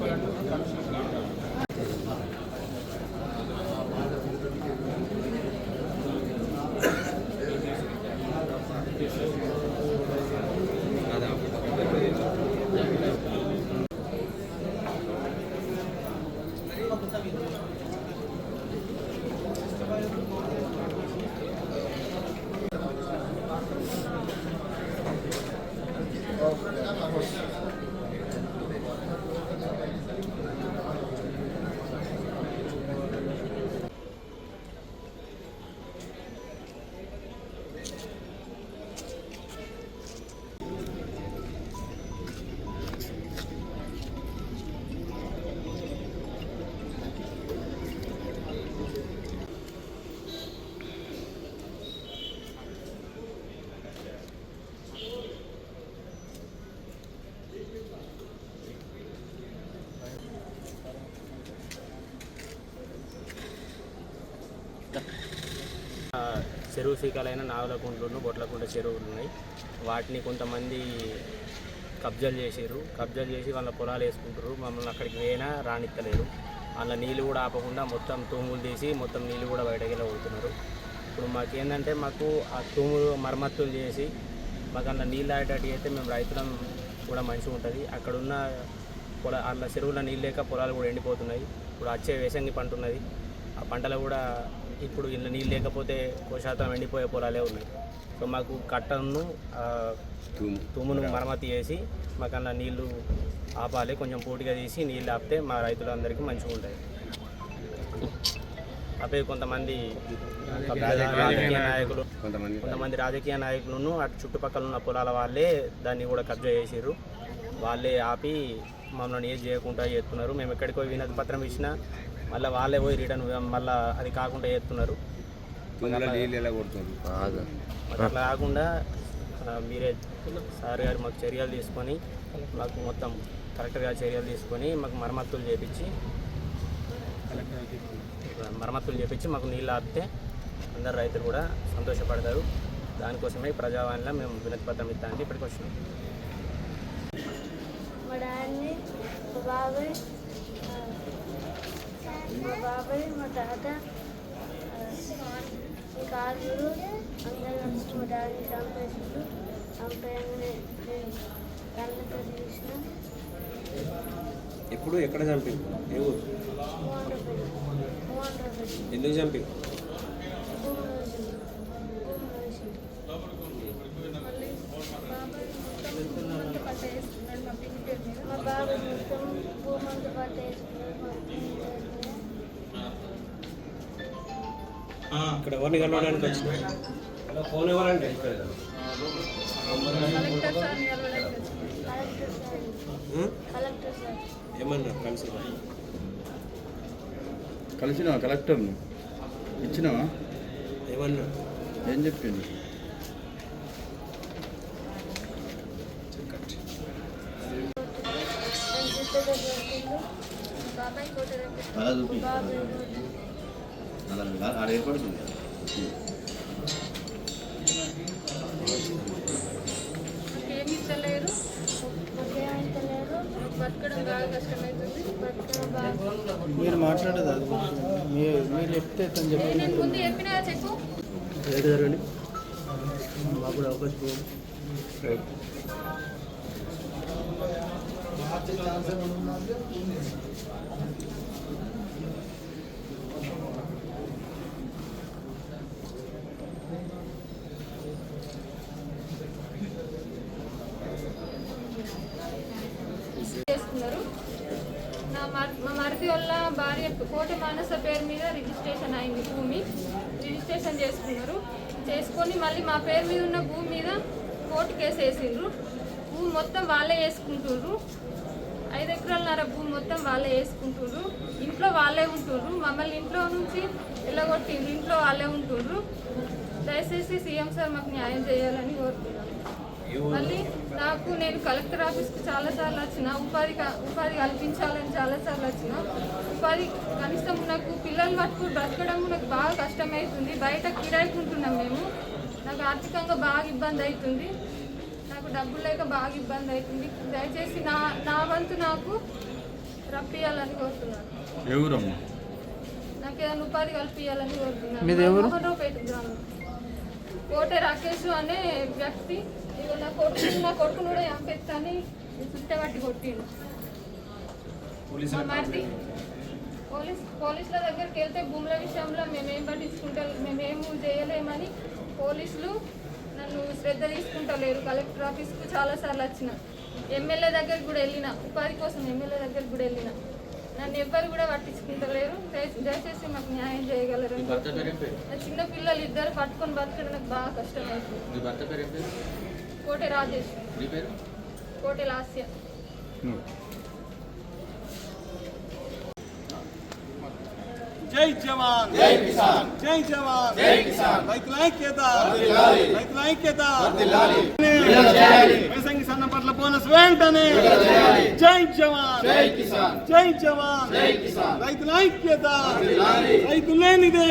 করা చెరువు శీకాలైన నావలకుంటలు బొట్లకుంట చెరువులు ఉన్నాయి. వాటిని కొంతమంది కబ్జాలు చేసారు కబ్జాలు చేసి వాళ్ళ పొలాలు వేసుకుంటారు మమ్మల్ని అక్కడికి పోయినా రానిత్తలేరు. వాళ్ళ నీళ్ళు కూడా ఆపకుండా మొత్తం తూములు తీసి మొత్తం నీళ్ళు కూడా బయటకి పోతున్నారు ఇప్పుడు మాకేంటంటే మాకు ఆ తూములు మరమ్మతులు చేసి మాకు అందులో నీళ్ళు ఆడేటట్టు అయితే మేము రైతులం కూడా మంచిగా ఉంటుంది. అక్కడున్న పొల అందులో చెరువుల నీళ్ళు లేక పొలాలు కూడా ఎండిపోతున్నాయి. ఇప్పుడు వచ్చే వేసంగి పంట ఉన్నది. ఆ పంటలు కూడా ఇప్పుడు ఇళ్ళ నీళ్ళు లేకపోతే ఎక్కువ శాతం ఎండిపోయే పొలాలే ఉన్నాయి. సో మాకు కట్టను తుమ్మును మరమ్మతి చేసి మాకు అన్న నీళ్ళు ఆపాలి కొంచెం పూటిగా తీసి నీళ్ళు ఆపితే మా రైతులందరికీ మంచిగా ఉంటాయి. ఆపే కొంతమంది రాజకీయ నాయకులు కొంతమంది కొంతమంది రాజకీయ నాయకులను అటు చుట్టుపక్కల ఉన్న పొలాల వాళ్ళే దాన్ని కూడా కబ్జా చేసారు వాళ్ళే ఆపి మమ్మల్ని ఏది చేయకుండా చేస్తున్నారు. మేము ఎక్కడికో వినతి పత్రం ఇచ్చినా మళ్ళీ వాళ్ళే పోయి రిటర్న్ మళ్ళీ అది కాకుండా చేస్తున్నారు. అట్లా కాకుండా మీరే సార్ గారు మాకు చర్యలు తీసుకొని మాకు మొత్తం కరెక్ట్గా చర్యలు తీసుకొని మాకు మరమ్మతులు చేపించి మరమ్మతులు చేపించి మాకు నీళ్ళు ఆపితే అందరు రైతులు కూడా సంతోషపడతారు. దానికోసమే ఈ ప్రజావాణిలో మేము వినతి పత్రం ఇస్తానికి ఇప్పటికి వచ్చినాం. మా మా బాబాయ్ బాబాయ్ మా తాత ఆరుగురు అందరూ వచ్చి మా డాడీని చంపేసారు చంపేయగానే కళ్ళతో చూసిన. ఎప్పుడు? ఎక్కడ చంపి ఏ ఊరు? ఎందుకు చంపి ఇక్కడ ఎవరిని కలవడానికి వచ్చిన? ఫోన్ ఎవరండి ఏమన్నా కలిసి కలిసినావా కలెక్టర్ను? ఇచ్చినావా? ఏమన్నా ఏం చెప్పింది అలా చూపి అలా ఆడ ఏర్పడుతుంది. ఏమి ఇస్తలేరు? మాకేమంటలేరు బతకడం బాగా కష్టమవుతుంది బతుకమ్మ బాగా మీరు మాట్లాడేది అది మీరు మీరు చెప్తే తను ఏ, చెప్పి నేను ముందు చెప్పినా చెప్పు. ఏడు జరగండి మాకు కూడా అవకాశం ఇవ్వండి నా మర్ మా మరిది వాళ్ళ భార్య కోట మానస పేరు మీద రిజిస్ట్రేషన్ అయింది భూమి. రిజిస్ట్రేషన్ చేసుకున్నారు. చేసుకొని మళ్ళీ మా పేరు మీద ఉన్న భూమి మీద కోర్టు కేసు వేసిండ్రు. భూమి మొత్తం వాళ్ళే వేసుకుంటుండ్రు. ఐదు ఎకరాలన్నర భూమి మొత్తం వాళ్ళే వేసుకుంటుండ్రు. ఇంట్లో వాళ్ళే ఉంటుండ్రు. మమ్మల్ని ఇంట్లో నుంచి వెళ్ళగొట్టిండ్రు. ఇంట్లో వాళ్ళే ఉంటుండ్రు. దయచేసి సీఎం సార్ మాకు న్యాయం చేయాలని కోరుతున్నాను మళ్ళీ నాకు నేను కలెక్టర్ ఆఫీస్కి చాలాసార్లు వచ్చిన ఉపాధి క- ఉపాధి కల్పించాలని చాలాసార్లు వచ్చిన. ఉపాధి కనీసం నాకు పిల్లలు పట్టుకు బ్రతకడం నాకు బాగా కష్టమవుతుంది బయట కిరాయికి ఉంటున్నాం మేము. నాకు ఆర్థికంగా బాగా ఇబ్బంది అవుతుంది నాకు డబ్బులు లేక బాగా ఇబ్బంది అవుతుంది దయచేసి నా నా వంతు నాకు రప్పియాలని కోరుతున్నాను. నాకు ఏదైనా ఉపాధి కల్పించాలని కోరుతున్నాను? మోహన్రావుపేట గ్రామం. కోటే రాకేష్ అనే వ్యక్తి నా కొడుకు నా కొడుకును కూడా చంపెత్తని చుట్టబట్టి కొట్టిండు. మా మరిది పోలీస్ పోలీసుల దగ్గరికి వెళ్తే భూముల విషయంలో మేమేం పట్టించుకుంటా మేమేం చేయలేమని పోలీసులు నన్ను శ్రద్ధ తీసుకుంటలేరు. కలెక్టర్ ఆఫీస్కు చాలాసార్లు వచ్చిన. ఎమ్మెల్యే దగ్గరికి కూడా వెళ్ళిన. ఉపాధి కోసం ఎమ్మెల్యే దగ్గరికి కూడా వెళ్ళిన. నన్ను ఎవ్వరు కూడా పట్టించుకుంటలేరు. దయ- దయచేసి మాకు న్యాయం చేయగలరు. నా చిన్న పిల్లలు ఇద్దరు పట్టుకొని బతకడం నాకు బాగా కష్టమవుతుంది కోటె రాజేష్. కోటె లాస్య. జై జవాన్. జై కిసాన్. జై జవాన్. జై కిసాన్. రైతుల ఐక్యత. రైతుల ఐక్యత. వ్యవసాయ సన్న పట్ల బోనస్ వెంటనే. జై జవాన్. జై కిసాన్. జై జవాన్. జై కిసాన్. రైతుల ఐక్యత. రైతు లేనిదే.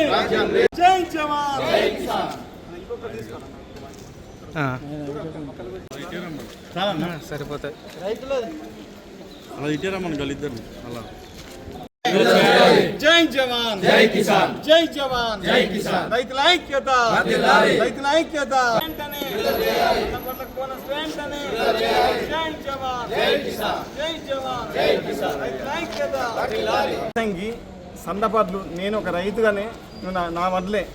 జై జవాన్. జై కిసాన్. సరిపోతాయి. అలా ఇచ్చారమ్మా గలిద్దరు అలా. జై జవాన్. జై కిసాన్. జై జవాన్. జై కిసాన్. రైతుల ఐక్యత. రైతుల ఐక్యత. వెంటనే. బోనస్ వెంటనే. జై జవాన్. జై కిసాన్. జై జవాన్. జై కిసాన్. రైతుల ఐక్యత. సంగి సన్నపడ్లు నేను ఒక రైతుగానే నా నా వడ్లే.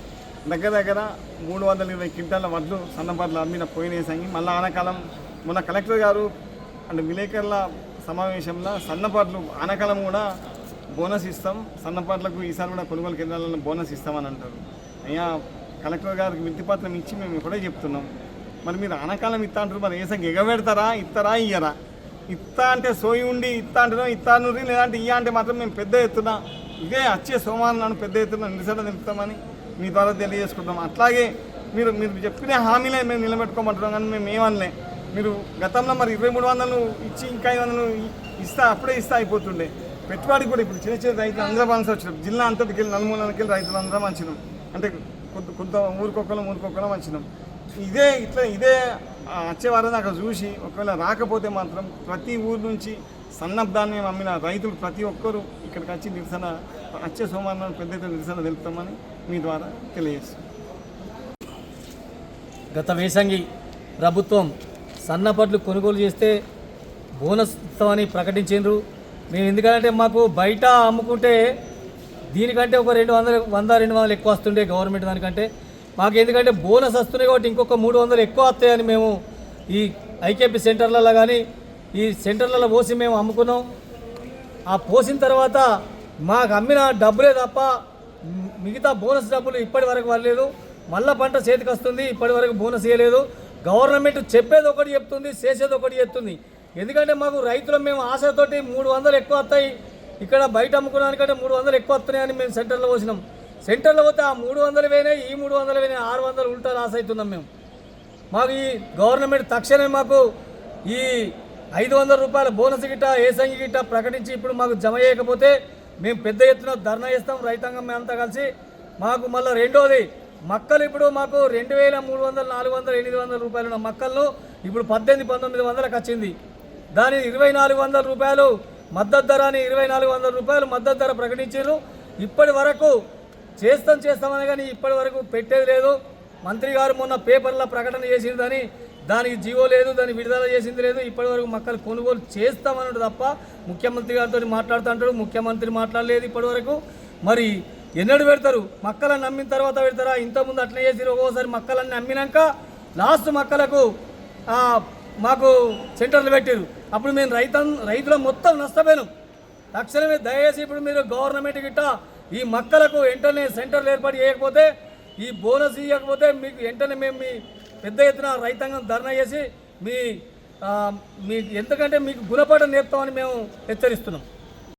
దగ్గర దగ్గర మూడు వందల ఇరవై క్వింటాల వడ్లు సన్నపడ్లు అమ్మిన పోయినేసాయి మళ్ళీ ఆనకాలం మొన్న కలెక్టర్ గారు అంటే విలేకరుల సమావేశంలో సన్నపాట్లు ఆనకాలం కూడా బోనస్ ఇస్తాం. సన్నపాట్లకు ఈసారి కూడా కొనుగోలు కేంద్రాలను బోనస్ ఇస్తామని అంటారు. అయ్యా కలెక్టర్ గారికి వింతిపత్రం ఇచ్చి మేము ఇప్పుడే చెప్తున్నాం. మరి మీరు ఆనకాలం ఇస్తా అంటారు మరి ఏసం ఎగబెడతారా? ఇస్తారా? ఇయ్యరా? ఇత్తా అంటే సోయి ఉండి ఇత్తా అంటున్నాం ఇత్తా లేదంటే ఇయ్య అంటే మాత్రం మేము పెద్ద ఎత్తున ఇదే వచ్చే సోమవారం పెద్ద ఎత్తున నిరసన నిలుపుతామని మీ ద్వారా తెలియజేసుకుంటాం అట్లాగే మీరు మీరు చెప్పిన హామీలే మేము నిలబెట్టుకోమంటున్నాం కానీ మేము ఏమనలే. మీరు గతంలో మరి ఇరవై మూడు వందలు ఇచ్చి ఇంకా ఐదు వందలు ఇస్తా అప్పుడే ఇస్తా అయిపోతుండే. పెట్టుబడి కూడా ఇప్పుడు చిన్న చిన్న రైతులు అందరూ మనసు వచ్చినాం జిల్లా అంతటికి వెళ్ళి నలుమూలకి వెళ్ళి రైతులు అందరం మంచినాం. అంటే కొంత కొంత ఊరికొక్కలం ఊరికొక్కలం మంచినాం. ఇదే ఇట్లా ఇదే వచ్చేవారు వచ్చే చూసి ఒకవేళ రాకపోతే మాత్రం ప్రతి ఊరు నుంచి సన్నబ్దాన్ని అమ్మిన రైతులు ప్రతి ఒక్కరూ ఇక్కడికి వచ్చి నిరసన వచ్చే సోమవారం పెద్ద నిరసన తెలుపుతామని మీ ద్వారా తెలియజేస్తాం గత వేసంగి ప్రభుత్వం సన్నపట్లు కొనుగోలు చేస్తే బోనస్ ఇస్తామని ప్రకటించారు మేము ఎందుకంటే మాకు బయట అమ్ముకుంటే దీనికంటే ఒక రెండు వందలు వంద రెండు వందలు ఎక్కువ వస్తుండే గవర్నమెంట్ దానికంటే. మాకు ఎందుకంటే బోనస్ వస్తున్నాయి కాబట్టి ఇంకొక మూడు వందలు ఎక్కువ వస్తాయని మేము ఈ ఐకేపీ సెంటర్లలో కానీ ఈ సెంటర్లలో పోసి మేము అమ్ముకున్నాం. ఆ పోసిన తర్వాత మాకు అమ్మిన డబ్బులే తప్ప మిగతా బోనస్ డబ్బులు ఇప్పటి వరకు வரలేదు మళ్ళా పంట చేతికి వస్తుంది ఇప్పటి వరకు బోనస్ ఇవ్వలేదు గవర్నమెంట్ చెప్పేది ఒకటి చెప్తుంది చేసేది ఒకటి చెప్తుంది. ఎందుకంటే మాకు రైతులు మేము ఆశతోటి మూడు వందలు ఎక్కువ వస్తాయి. ఇక్కడ బయట అమ్ముకున్నానికంటే మూడు వందలు ఎక్కువ వస్తున్నాయని మేము సెంటర్లో పోసినాం. సెంటర్లో పోతే ఆ మూడు వందలు వేనే ఈ మూడు వందలు వేనే ఆరు వందలు ఉంటారు లాస్ అవుతున్నాం మేము. మాకు ఈ గవర్నమెంట్ తక్షణమే మాకు ఈ ఐదు వందల రూపాయల బోనస్ గిట్ట ఏసంగి గిట్ట ప్రకటించి ఇప్పుడు మాకు జమ చేయకపోతే మేము పెద్ద ఎత్తున ధర్నా చేస్తాం రైతాంగం మేమంతా కలిసి. మాకు మళ్ళీ రెండోది మక్కలు ఇప్పుడు మాకు రెండు వేల మూడు వందలు నాలుగు వందలు ఎనిమిది వందల రూపాయలు ఉన్న మక్కలను ఇప్పుడు పద్దెనిమిది పంతొమ్మిది వందలకు వచ్చింది. దాని ఇరవై నాలుగు వందల రూపాయలు మద్దతు ధర అని ఇరవై నాలుగు వందల రూపాయలు మద్దతు ధర ప్రకటించారు. ఇప్పటి వరకు చేస్తాం చేస్తామని కానీ ఇప్పటి వరకు పెట్టేది లేదు. మంత్రి గారు మొన్న పేపర్లో ప్రకటన చేసిందని దానికి జీవో లేదు దాన్ని విడుదల చేసింది లేదు. ఇప్పటివరకు మక్కలు కొనుగోలు చేస్తామన్నాడు తప్ప ముఖ్యమంత్రి గారితో మాట్లాడుతుంటాడు ముఖ్యమంత్రి మాట్లాడలేదు ఇప్పటివరకు. మరి ఎన్నడు పెడతారు? మక్కలను నమ్మిన తర్వాత పెడతారా? ఇంతకుముందు అట్లా చేసి ఒక్కోసారి మక్కలన్నీ నమ్మినాక లాస్ట్ మక్కలకు మాకు సెంటర్లు పెట్టారు అప్పుడు మేము రైతం రైతుల మొత్తం నష్టపోయినాం. తక్షణమే దయచేసి ఇప్పుడు మీరు గవర్నమెంట్ గిట్ట ఈ మక్కలకు వెంటనే సెంటర్లు ఏర్పాటు చేయకపోతే ఈ బోనస్ ఇవ్వకపోతే మీకు వెంటనే మేము మీ పెద్ద ఎత్తున రైతాంగం ధర్నా చేసి మీ మీ ఎందుకంటే మీకు గుణపాఠం నేర్పుతామని మేము హెచ్చరిస్తున్నాం.